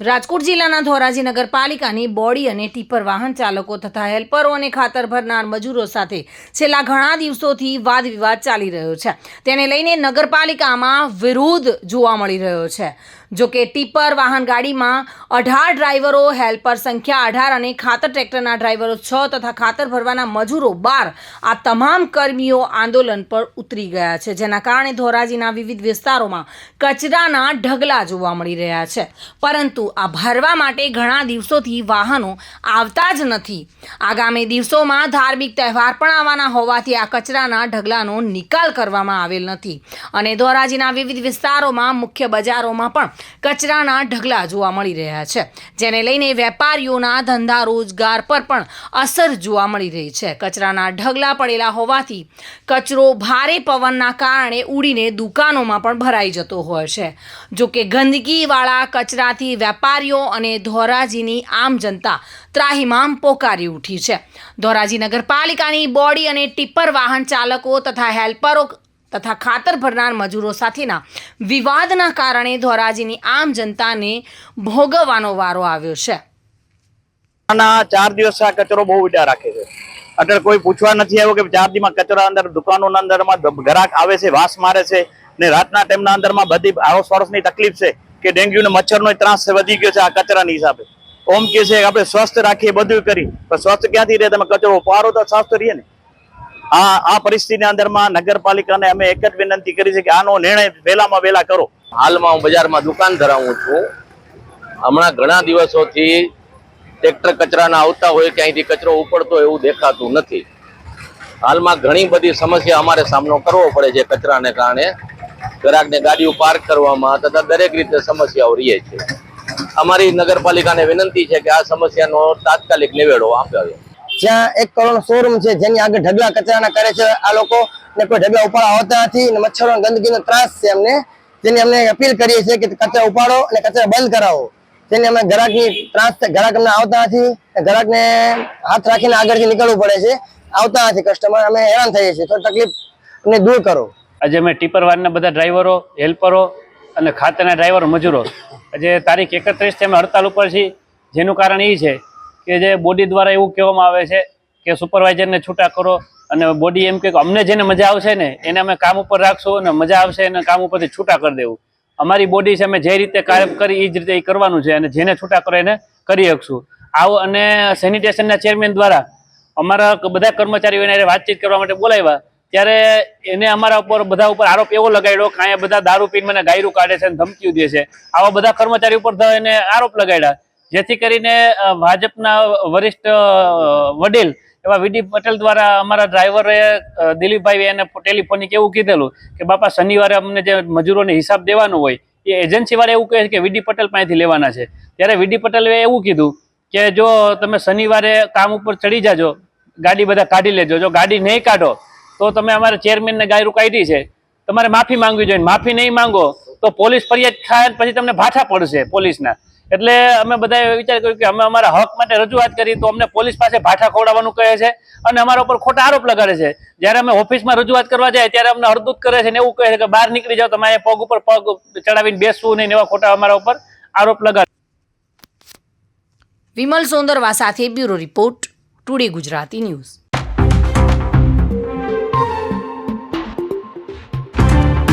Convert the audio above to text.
રાજકોટ જિલ્લાના ધોરાજી નગરપાલિકાની બોડી અને ટીપર વાહન ચાલકો તથા હેલ્પરો અને ખાતર ભરનાર મજૂરો સાથે છેલ્લા ઘણા દિવસોથી વાદ વિવાદ ચાલી રહ્યો છે. તેને લઈને નગરપાલિકામાં વિરોધ જોવા મળી રહ્યો છે. જો કે ટીપર વાહન ગાડીમાં અઢાર ડ્રાઈવરો, હેલ્પર સંખ્યા અઢાર અને ખાતર ટ્રેક્ટરના ડ્રાઈવરો છ તથા ખાતર ભરવાના મજૂરો બાર આ તમામ કર્મીઓ આંદોલન પર ઉતરી ગયા છે. જેના કારણે ધોરાજીના વિવિધ વિસ્તારોમાં કચરાના ઢગલા જોવા મળી રહ્યા છે. પરંતુ આ ભરવા માટે ઘણા દિવસોથી વાહનો આવતા જ નથી. આગામી દિવસોમાં ધાર્મિક તહેવાર પણ આવવાના હોવાથી આ કચરાના ઢગલાનો નિકાલ કરવામાં આવેલ નથી. અને ધોરાજીના વિવિધ વિસ્તારોમાં, મુખ્ય બજારોમાં પણ કચરાના ઢગલા જોવા મળી રહ્યા છે, જેને લઈને વેપારીઓના ધંધા રોજગાર પર પણ અસર જોવા મળી રહી છે. કચરાના ઢગલા પડેલા હોવાથી કચરો ભારે પવનના કારણે ઉડીને દુકાનોમાં પણ ભરાઈ જતો હોય છે. જોકે ગંદકીવાળા કચરાથી વેપારીઓ અને ધોરાજીની આમ જનતા ત્રાહિમામ પોકારી ઉઠી છે. ધોરાજી નગરપાલિકાની બોડી અને ટિપ્પર વાહન ચાલકો તથા હેલ્પરો તથા ખાતર ભરનાર મજૂરો સાથેના વિવાદના કારણે ધોરાજીની આમ જનતાને ભોગવવાનો વારો આવ્યો છે. ચાર દિવસ આ કચરો બહુ ઉડા રાખે છે. અત્યારે કોઈ પૂછવા નથી આવ્યો કે ચાર દિવસમાં કચરા અંદર, દુકાનોના અંદરમાં ગ્રાહક આવે છે, વાસ મારે છે ને રાતના ટાઈમના અંદરમાં બધી આડોસ પાડોશની તકલીફ છે. કે ડેન્ગ્યુ ને મચ્છરનો ત્રાસ વધી ગયો છે આ કચરાની હિસાબે. ઓમ કે છે આપણે સ્વસ્થ રાખીએ બધું કરી, પણ સ્વસ્થ ક્યાંથી રહે? તમે કચરો પારો તો સ્વસ્થ રહીએ ને. આ આ પરિસ્થિતિ અંદરમાં નગરપાલિકાને અમે એક જ વિનંતી કરી છે કે આનો નિર્ણય વહેલામાં વહેલા કરો. હાલમાં હું બજારમાં દુકાન ધરાવું છું. હમણાં ઘણા દિવસોથી ટ્રેક્ટર કચરાના આવતા હોય કે કચરો ઉપડતો એવું દેખાતું નથી. હાલમાં ઘણી બધી સમસ્યા અમારે સામનો કરવો પડે છે કચરાને કારણે. ગ્રાહકને ગાડીઓ પાર્ક કરવામાં તથા દરેક રીતે સમસ્યાઓ રહે છે. અમારી નગરપાલિકાને વિનંતી છે કે આ સમસ્યાનો તાત્કાલિક નિવેડો આપ્યો જ્યાં એક કરોડ શોરૂમ છે, જેની આગળ ઢગલા કચરાના કરે છે, આ લોકો ને કોઈ ઢગલા ઉપાડવા આવતા નથી અને મચ્છરો ગંદકીનો ત્રાસ છે અમને. જેની અમને અપીલ કરીએ છીએ કે કચરા ઉપાડો અને કચરા બંધ કરાવો. જેને અમે ગ્રાહકની ત્રાસ ગ્રાહક અમને આવતા નથી ગ્રાહકને હાથ રાખીને આગળથી નીકળવું પડે છે. આવતા નથી કસ્ટમર અમે હેરાન થઈએ છીએ. તો તકલીફ અમને દૂર કરો. આજે અમે ટીપર વાનના બધા ડ્રાઈવરો, હેલ્પરો અને ખાતરના ડ્રાઈવરો, મજૂરો, આજે તારીખ એકત્રીસથી અમે હડતાલ ઉપર છીએ. જેનું કારણ એ છે કે જે બોડી દ્વારા એવું કહેવામાં આવે છે કે સુપરવાઇઝરને છૂટા કરો અને બોડી એમ કે અમને જેને મજા આવશે ને, એને અમે કામ ઉપર રાખશું અને મજા આવશે એને કામ ઉપરથી છૂટા કરી દેવું. અમારી બોડી છે અમે જે રીતે કાર્ય કરી એ જ રીતે એ કરવાનું છે અને જેને છૂટા કરો એને કરી શકશું. આવું અને સેનિટેશનના ચેરમેન દ્વારા અમારા બધા કર્મચારીઓને વાતચીત કરવા માટે બોલાવ્યા. ત્યારે એને અમારા ઉપર બધા ઉપર આરોપ એવો લગાડ્યો કે અહીંયા બધા દારૂ પીને મને ગાયરું કાઢે છે અને ધમકીઓ દે છે. આવા બધા કર્મચારી ઉપર એને આરોપ લગાડ્યા. જેથી કરીને ભાજપના વરિષ્ઠ વડીલ એવા વીડી પટેલ દ્વારા અમારા ડ્રાઈવરે દિલીપભાઈ એને ટેલિફોનિક એવું કીધેલું કે, બાપા, શનિવારે અમને જે મજૂરોને હિસાબ દેવાનો હોય, એ એજન્સી વાળા એવું કહે છે કે વીડી પટેલ પાસેથી લેવાના છે. ત્યારે વીડી પટેલે એવું કીધું કે, જો તમે શનિવારે કામ ઉપર ચડી જાજો, ગાડી બધા કાઢી લેજો. જો ગાડી નહીં કાઢો તો તમે અમારા ચેરમેનને ગાયરું કાઢી છે. તમારે માફી માંગવી જોઈએ. માફી નહીં માંગો તો પોલીસ ફરિયાદ થાય પછી તમને ભાઠા પડશે પોલીસના. એટલે અમે બધાએ વિચાર કર્યો કે અમે અમારા હક માટે રજૂઆત કરી તો અમને પોલીસ પાસે ભાઠા ખવડાવવાનું કહે છે અને અમારા ઉપર ખોટા આરોપ લગાડે છે. જ્યારે અમે ઓફિસમાં રજૂઆત કરવા જાય ત્યારે અમને હળદૂત કરે છે ને એવું કહે છે કે બહાર નીકળી જાઓ, તમે પગ ઉપર પગ ચડાવીને બેસવું નહીં એવા ખોટા અમારા ઉપર આરોપ લગાડે વિમલ સોંદરવા સાથે bureau report today Gujarati news.